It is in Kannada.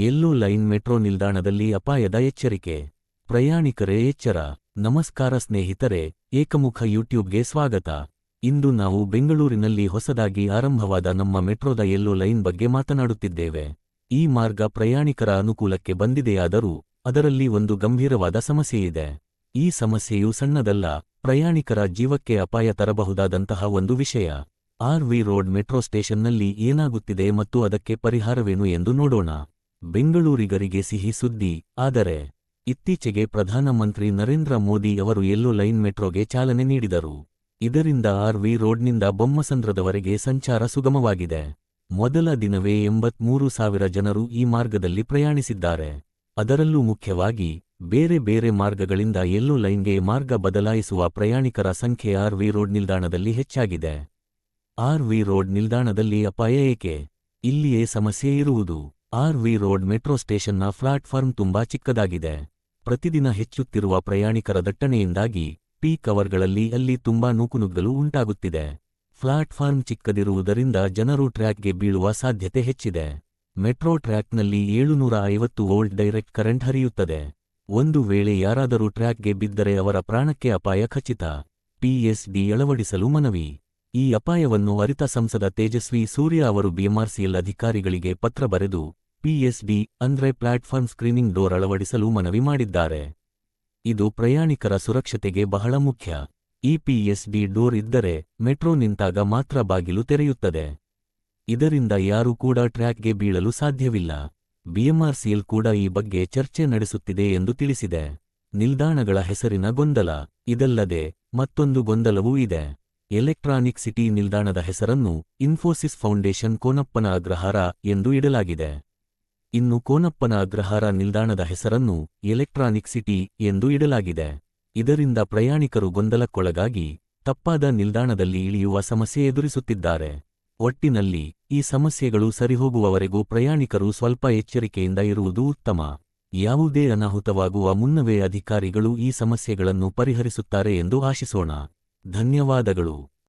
ಯೆಲ್ಲೋ ಲೈನ್ ಮೆಟ್ರೋ ನಿಲ್ದಾಣದಲ್ಲಿ ಅಪಾಯದ ಎಚ್ಚರಿಕೆ. ಪ್ರಯಾಣಿಕರೇ ಎಚ್ಚರ. ನಮಸ್ಕಾರ ಸ್ನೇಹಿತರೆ, ಏಕಮುಖ ಯೂಟ್ಯೂಬ್ಗೆ ಸ್ವಾಗತ. ಇಂದು ನಾವು ಬೆಂಗಳೂರಿನಲ್ಲಿ ಹೊಸದಾಗಿ ಆರಂಭವಾದ ನಮ್ಮ ಮೆಟ್ರೋದ ಎಲ್ಲೋ ಲೈನ್ ಬಗ್ಗೆ ಮಾತನಾಡುತ್ತಿದ್ದೇವೆ. ಈ ಮಾರ್ಗ ಪ್ರಯಾಣಿಕರ ಅನುಕೂಲಕ್ಕೆ ಬಂದಿದೆಯಾದರೂ ಅದರಲ್ಲಿ ಒಂದು ಗಂಭೀರವಾದ ಸಮಸ್ಯೆಯಿದೆ. ಈ ಸಮಸ್ಯೆಯು ಸಣ್ಣದಲ್ಲ, ಪ್ರಯಾಣಿಕರ ಜೀವಕ್ಕೆ ಅಪಾಯ ತರಬಹುದಾದಂತಹ ಒಂದು ವಿಷಯ. ಆರ್ ವಿ ರೋಡ್ ಮೆಟ್ರೋ ಸ್ಟೇಷನ್ನಲ್ಲಿ ಏನಾಗುತ್ತಿದೆ ಮತ್ತು ಅದಕ್ಕೆ ಪರಿಹಾರವೇನು ಎಂದು ನೋಡೋಣ. ಬೆಂಗಳೂರಿಗರಿಗೆ ಸಿಹಿ ಸುದ್ದಿ. ಆದರೆ, ಇತ್ತೀಚೆಗೆ ಪ್ರಧಾನಮಂತ್ರಿ ನರೇಂದ್ರ ಮೋದಿ ಅವರು ಯೆಲ್ಲೋ ಲೈನ್ ಮೆಟ್ರೋಗೆ ಚಾಲನೆ ನೀಡಿದರು. ಇದರಿಂದ ಆರ್ ವಿ ರೋಡ್ನಿಂದ ಬೊಮ್ಮಸಂದ್ರದವರೆಗೆ ಸಂಚಾರ ಸುಗಮವಾಗಿದೆ. ಮೊದಲ ದಿನವೇ ಎಂಬತ್ಮೂರು ಸಾವಿರ ಜನರು ಈ ಮಾರ್ಗದಲ್ಲಿ ಪ್ರಯಾಣಿಸಿದ್ದಾರೆ. ಅದರಲ್ಲೂ ಮುಖ್ಯವಾಗಿ, ಬೇರೆ ಬೇರೆ ಮಾರ್ಗಗಳಿಂದ ಯೆಲ್ಲೋ ಲೈನ್ಗೆ ಮಾರ್ಗ ಬದಲಾಯಿಸುವ ಪ್ರಯಾಣಿಕರ ಸಂಖ್ಯೆ ಆರ್ ವಿ ರೋಡ್ ನಿಲ್ದಾಣದಲ್ಲಿ ಹೆಚ್ಚಾಗಿದೆ. ಆರ್ ವಿ ರೋಡ್ ನಿಲ್ದಾಣದಲ್ಲಿ ಅಪಾಯ ಏಕೆ? ಇಲ್ಲಿಯೇ ಸಮಸ್ಯೆ ಇರುವುದು. ಆರ್ ವಿ ರೋಡ್ ಮೆಟ್ರೋ ಸ್ಟೇಷನ್ನ ಪ್ಲಾಟ್ಫಾರ್ಮ್ ತುಂಬಾ ಚಿಕ್ಕದಾಗಿದೆ. ಪ್ರತಿದಿನ ಹೆಚ್ಚುತ್ತಿರುವ ಪ್ರಯಾಣಿಕರ ದಟ್ಟಣೆಯಿಂದಾಗಿ ಪೀಕ್ ಅವರ್ಗಳಲ್ಲಿ ಅಲ್ಲಿ ತುಂಬಾ ನೂಕುನುಗ್ಗಲು ಉಂಟಾಗುತ್ತಿದೆ. ಪ್ಲಾಟ್ಫಾರ್ಮ್ ಚಿಕ್ಕದಿರುವುದರಿಂದ ಜನರು ಟ್ರ್ಯಾಕ್ಗೆ ಬೀಳುವ ಸಾಧ್ಯತೆ ಹೆಚ್ಚಿದೆ. ಮೆಟ್ರೋ ಟ್ರ್ಯಾಕ್ನಲ್ಲಿ ಏಳುನೂರ ಐವತ್ತು ವೋಲ್ಟ್ ಡೈರೆಕ್ಟ್ ಕರೆಂಟ್ ಹರಿಯುತ್ತದೆ. ಒಂದು ವೇಳೆ ಯಾರಾದರೂ ಟ್ರ್ಯಾಕ್ಗೆ ಬಿದ್ದರೆ ಅವರ ಪ್ರಾಣಕ್ಕೆ ಅಪಾಯ ಖಚಿತ. ಪಿಎಸ್ಡಿ ಅಳವಡಿಸಲು ಮನವಿ. ಈ ಅಪಾಯವನ್ನು ಅರಿತ ಸಂಸದ ತೇಜಸ್ವಿ ಸೂರ್ಯ ಅವರು ಬಿಎಂಆರ್ಸಿಎಲ್ ಅಧಿಕಾರಿಗಳಿಗೆ ಪತ್ರ ಬರೆದು ಪಿಎಸ್ಡಿ ಅಂದ್ರೆ ಪ್ಲಾಟ್ಫಾರ್ಮ್ ಸ್ಕ್ರೀನಿಂಗ್ ಡೋರ್ ಅಳವಡಿಸಲು ಮನವಿ ಮಾಡಿದ್ದಾರೆ. ಇದು ಪ್ರಯಾಣಿಕರ ಸುರಕ್ಷತೆಗೆ ಬಹಳ ಮುಖ್ಯ. ಈ ಪಿಎಸ್ಡಿ ಡೋರ್ ಇದ್ದರೆ ಮೆಟ್ರೋ ನಿಂತಾಗ ಮಾತ್ರ ಬಾಗಿಲು ತೆರೆಯುತ್ತದೆ. ಇದರಿಂದ ಯಾರೂ ಕೂಡ ಟ್ರ್ಯಾಕ್ಗೆ ಬೀಳಲು ಸಾಧ್ಯವಿಲ್ಲ. ಬಿಎಂಆರ್ಸಿಎಲ್ ಕೂಡ ಈ ಬಗ್ಗೆ ಚರ್ಚೆ ನಡೆಸುತ್ತಿದೆ ಎಂದು ತಿಳಿಸಿದೆ. ನಿಲ್ದಾಣಗಳ ಹೆಸರಿನ ಗೊಂದಲ. ಇದಲ್ಲದೆ ಮತ್ತೊಂದು ಗೊಂದಲವೂ ಇದೆ. ಎಲೆಕ್ಟ್ರಾನಿಕ್ ಸಿಟಿ ನಿಲ್ದಾಣದ ಹೆಸರನ್ನು ಇನ್ಫೋಸಿಸ್ ಫೌಂಡೇಶನ್ ಕೋನಪ್ಪನ ಅಗ್ರಹಾರ ಎಂದು ಇಡಲಾಗಿದೆ. ಇನ್ನು ಕೋನಪ್ಪನ ಅಗ್ರಹಾರ ನಿಲ್ದಾಣದ ಹೆಸರನ್ನು ಎಲೆಕ್ಟ್ರಾನಿಕ್ ಸಿಟಿ ಎಂದು ಇಡಲಾಗಿದೆ. ಇದರಿಂದ ಪ್ರಯಾಣಿಕರು ಗೊಂದಲಕ್ಕೊಳಗಾಗಿ ತಪ್ಪಾದ ನಿಲ್ದಾಣದಲ್ಲಿ ಇಳಿಯುವ ಸಮಸ್ಯೆ ಎದುರಿಸುತ್ತಿದ್ದಾರೆ. ಒಟ್ಟಿನಲ್ಲಿ ಈ ಸಮಸ್ಯೆಗಳು ಸರಿಹೋಗುವವರೆಗೂ ಪ್ರಯಾಣಿಕರು ಸ್ವಲ್ಪ ಎಚ್ಚರಿಕೆಯಿಂದ ಇರುವುದು ಉತ್ತಮ. ಯಾವುದೇ ಅನಾಹುತವಾಗುವ ಮುನ್ನವೇ ಅಧಿಕಾರಿಗಳು ಈ ಸಮಸ್ಯೆಗಳನ್ನು ಪರಿಹರಿಸುತ್ತಾರೆ ಎಂದು ಆಶಿಸೋಣ. ಧನ್ಯವಾದಗಳು.